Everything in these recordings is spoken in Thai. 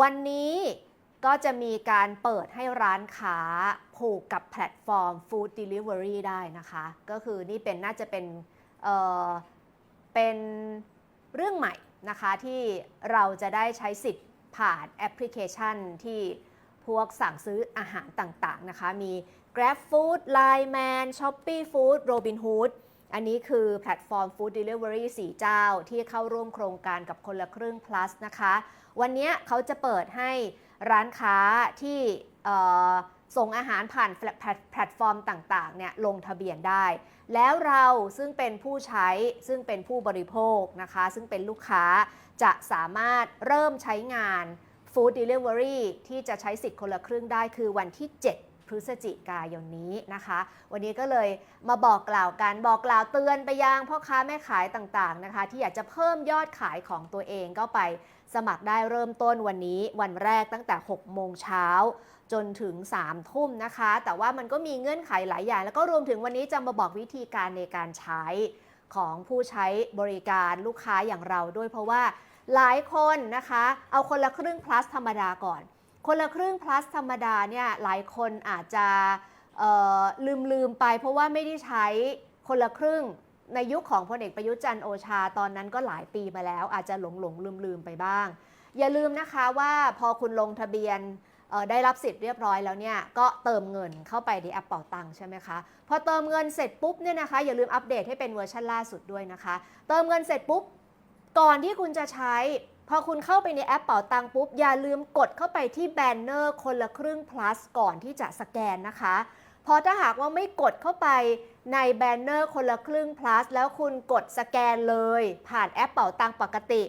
วันนี้ก็จะมีการเปิดให้ร้านค้าผูกกับแพลตฟอร์ม Food Delivery ได้นะคะ ก็คือนี่เป็นน่าจะเป็นเอ่อเป็นเรื่องใหม่นะคะที่เราจะได้ใช้สิทธิ์ผ่านแอปพลิเคชันที่พวกสั่งซื้ออาหารต่างๆนะคะ มี Grab Food, Line Man, Shopee Food, Robinhood อันนี้คือแพลตฟอร์ม Food Delivery 4เจ้าที่เข้าร่วมโครงการกับคนละครึ่ง plus นะคะ วันนี้เขาจะเปิดให้ร้านค้าที่ส่งอาหารผ่านแพลตพลตฟอร์มต่างๆเนี่ยลงทะเบียนได้ แล้วเราซึ่งเป็นผู้ใช้ซึ่งเป็นผู้บริโภคนะคะ ซึ่งเป็นลูกค้าจะสามารถเริ่มใช้งาน Food Delivery ที่จะใช้สิทธิ์คนละครึ่งได้คือวันที่ 7 ฤศจิกายนนี้นะคะ วันนี้ก็เลยมาบอกกล่าวกันบอกกล่าวเตือนไปยังพ่อค้าแม่ขายต่างๆนะคะ ที่อยากจะเพิ่มยอดขายของตัวเองก็ไปสมัครได้เริ่มต้นวันนี้วันแรกตั้งแต่ 6 โมงเช้าจนถึง 3 ทุ่มนะคะ แต่ว่ามันก็มีเงื่อนไขหลายอย่าง แล้วก็รวมถึงวันนี้จะมาบอกวิธีการในการใช้ของผู้ใช้บริการลูกค้าอย่างเราด้วยเพราะว่าหลายคนนะคะ เอาคนละครึ่ง plus ธรรมดาก่อน คนละครึ่ง plus ธรรมดาเนี่ยหลายคนอาจจะลืมลืมไป เพราะว่าไม่ได้ใช้คนละครึ่งในยุคของพลเอกประยุทธ์จันทร์โอชาตอนนั้นก็หลายปีมาแล้ว อาจจะหลงหลงลืมลืมไปบ้าง อย่าลืมนะคะว่าพอคุณลงทะเบียนได้รับสิทธิ์เรียบร้อยแล้วเนี่ยก็เติมเงินเข้าไปในแอปเป่าตังค์ใช่ไหมคะพอเติมเงินเสร็จปุ๊บเนี่ยนะคะอย่าลืมอัปเดตให้เป็นเวอร์ชันล่าสุดด้วยนะคะ เติมเงินเสร็จปุ๊บก่อนที่คุณจะใช้ พอคุณเข้าไปในแอปเป่าตังปุ๊บ อย่าลืมกดเข้าไปที่แบนเนอร์คนละครึ่ง plus ก่อนที่จะสแกนนะคะ พอถ้าหากว่าไม่กดเข้าไปในแบนเนอร์คนละครึ่ง plus แล้วคุณกดสแกนเลย ผ่านแอปเป่าตังปกติ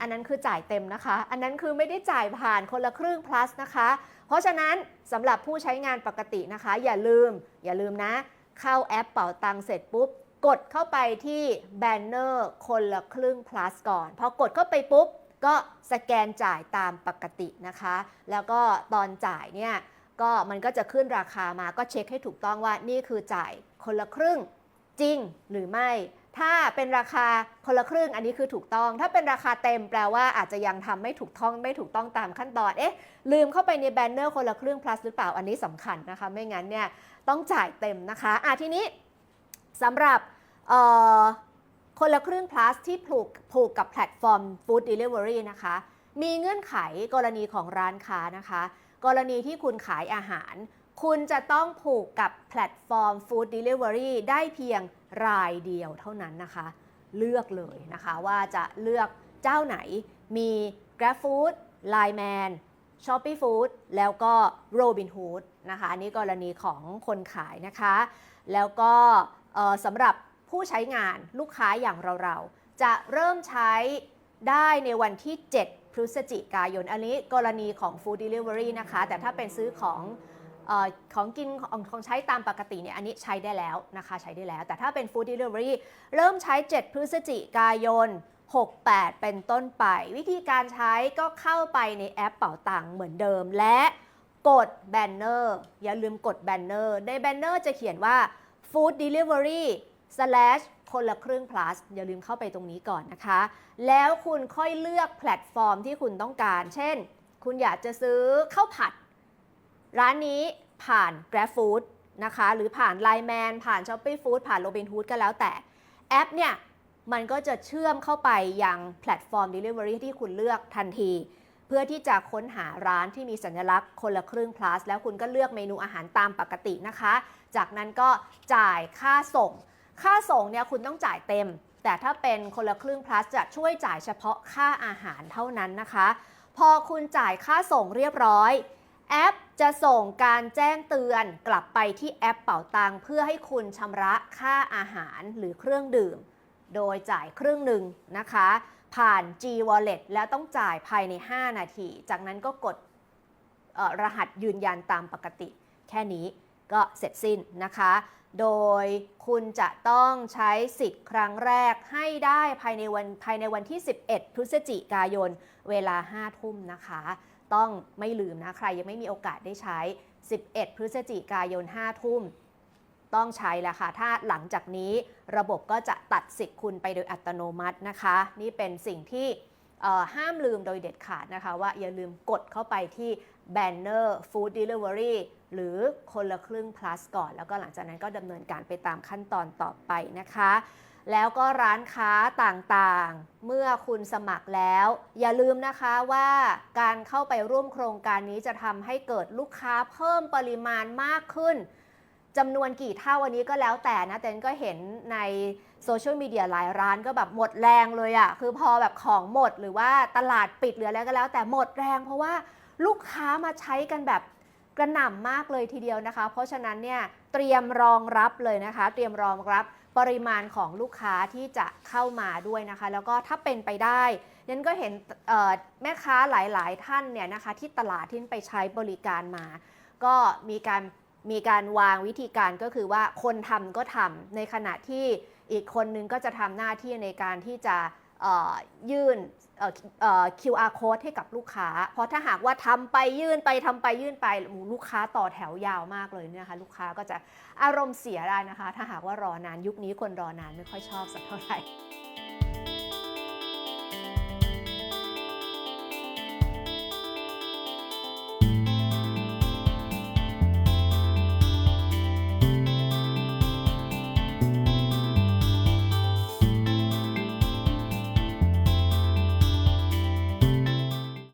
อันนั้นคือจ่ายเต็มนะคะ อันนั้นคือไม่ได้จ่ายผ่านคนละครึ่ง plus นะคะ เพราะฉะนั้นสำหรับผู้ใช้งานปกตินะคะ อย่าลืม อย่าลืมนะ เข้าแอปเป่าตังเสร็จปุ๊บ กดเข้าไปที่แบนเนอร์คนละครึ่ง plus ก่อน พอกดเข้าไปปุ๊บ ก็สแกนจ่ายตามปกตินะคะ แล้วก็ตอนจ่ายเนี่ยก็มันก็จะขึ้นราคามาก็เช็คให้ถูกต้องว่านี่คือจ่ายคนละครึ่งจริงหรือไม่ ถ้าเป็นราคาคนละครึ่งอันนี้คือถูกต้อง ถ้าเป็นราคาเต็มแปลว่าอาจจะยังทำไม่ถูกต้องไม่ถูกต้องตามขั้นตอนเอ๊ะลืมเข้าไปในแบนเนอร์คนละครึ่ง plus หรือเปล่าอันนี้สำคัญนะคะ ไม่งั้นเนี่ยต้องจ่ายเต็มนะคะอะทีนี้สำหรับ คนละครึ่ง plus ที่ผูกผูกกับแพลตฟอร์ม Food Delivery นะคะ มีเงื่อนไขกรณีของร้านค้านะคะ กรณีที่คุณขายอาหาร คุณจะต้องผูกกับแพลตฟอร์ม Food Delivery ได้เพียงรายเดียวเท่านั้นนะคะ เลือกเลยนะคะว่าจะเลือกเจ้าไหนมี GrabFood, Line Man, Shopee Food แล้วก็ Robinhood นะคะ อันนี้กรณีของคนขายนะคะ แล้วก็สำหรับ ผู้ใช้งานลูกค้าอย่างเราๆ จะเริ่มใช้ได้ในวันที่ 7 พฤศจิกายน อันนี้กรณีของ Food Delivery นะคะ แต่ถ้าเป็นซื้อของอของกินของของใช้ตามปกติเนี่ยอันนี้ใช้ได้แล้วนะคะใช้ได้แล้ว แต่ถ้าเป็น Food Delivery เริ่มใช้ 7 พฤศจิกายน 68 เป็นต้นไป วิธีการใช้ก็เข้าไปในแอปเป่าตังค์เหมือนเดิม และกดแบนเนอร์อย่าลืมกดแบนเนอร์ในแบนเนอร์จะเขียนว่า Food Delivery slash คนละครึ่ง plus อย่าลืมเข้าไปตรงนี้ก่อนนะคะ แล้วคุณค่อยเลือกแพลตฟอร์มที่คุณต้องการ เช่น คุณอยากจะซื้อข้าวผัด ร้านนี้ผ่าน Grab Food นะคะ หรือผ่าน Line Man ผ่าน Shopee Food ผ่าน Robinhood ก็แล้วแต่ แอปเนี่ย มันก็จะเชื่อมเข้าไปยังแพลตฟอร์ม Delivery ที่คุณเลือกทันที เพื่อที่จะค้นหาร้านที่มีสัญลักษณ์คนละครึ่ง plus แล้วคุณก็เลือกเมนูอาหารตามปกตินะคะ จากนั้นก็จ่ายค่าส่ง ค่าส่งเนี่ยคุณต้องจ่ายเต็ม แต่ถ้าเป็นคนละครึ่ง plus จะช่วยจ่ายเฉพาะค่าอาหารเท่านั้นนะคะ พอคุณจ่ายค่าส่งเรียบร้อยแอปจะส่งการแจ้งเตือนกลับไปที่แอปเป่าตังเพื่อให้คุณชำระค่าอาหารหรือเครื่องดื่ม โดยจ่ายครึ่งหนึ่งนะคะ ผ่าน G Wallet แล้วต้องจ่ายภายใน 5 นาที จากนั้นก็กดรหัสยืนยันตามปกติ แค่นี้ก็เสร็จสิ้นนะคะ โดยคุณจะต้องใช้สิทธิ์ครั้งแรกให้ได้ภายในวันภายในวันที่ 11 พฤศจิกายน เวลา 5 ทุ่มนะคะ ต้องไม่ลืมนะ ใครยังไม่มีโอกาสได้ใช้ 11 พฤศจิกายน 5 ทุ่ม ต้องใช้แล้วค่ะ ถ้าหลังจากนี้ระบบก็จะตัดสิทธิ์คุณไปโดยอัตโนมัตินะคะ นี่เป็นสิ่งที่ห้ามลืมโดยเด็ดขาดนะคะ ว่าอย่าลืมกดเข้าไปที่แบนเนอร์ Food Delivery หรือคนละครึ่ง plus ก่อน แล้วก็หลังจากนั้นก็ดำเนินการไปตามขั้นตอนต่อไปนะคะ แล้วก็ร้านค้าต่างๆ เมื่อคุณสมัครแล้ว อย่าลืมนะคะว่าการเข้าไปร่วมโครงการนี้จะทำให้เกิดลูกค้าเพิ่มปริมาณมากขึ้นจำนวนกี่เท่าอันนี้ก็แล้วแต่นะแต่ก็เห็นในโซเชียลมีเดียหลายร้านก็แบบหมดแรงเลยอะคือพอแบบของหมดหรือว่าตลาดปิดหรืออะไรก็แล้ว แต่หมดแรงเพราะว่าลูกค้ามาใช้กันแบบ ระหน่ำมากเลยทีเดียวนะคะ เพราะฉะนั้นเนี่ยเตรียมรองรับเลยนะคะ เตรียมรองรับปริมาณของลูกค้าที่จะเข้ามาด้วยนะคะ แล้วก็ถ้าเป็นไปได้ยันก็เห็นแม่ค้าหลาย ๆ ท่านเนี่ยนะคะที่ตลาดที่ไปใช้บริการมา ก็มีการมีการวางวิธีการก็คือว่าคนทำก็ทำในขณะที่อีกคนนึงก็จะทำหน้าที่ในการที่จะ ยื่น QR code ให้กับลูกค้า เพราะถ้าหากว่าทำไปยื่นไปทำไปยื่นไปลูกค้าต่อแถวยาวมากเลยเนี่ยนะคะ ลูกค้าก็จะอารมณ์เสียได้นะคะ ถ้าหากว่ารอนานยุคนี้คนรอนานไม่ค่อยชอบสักเท่าไหร่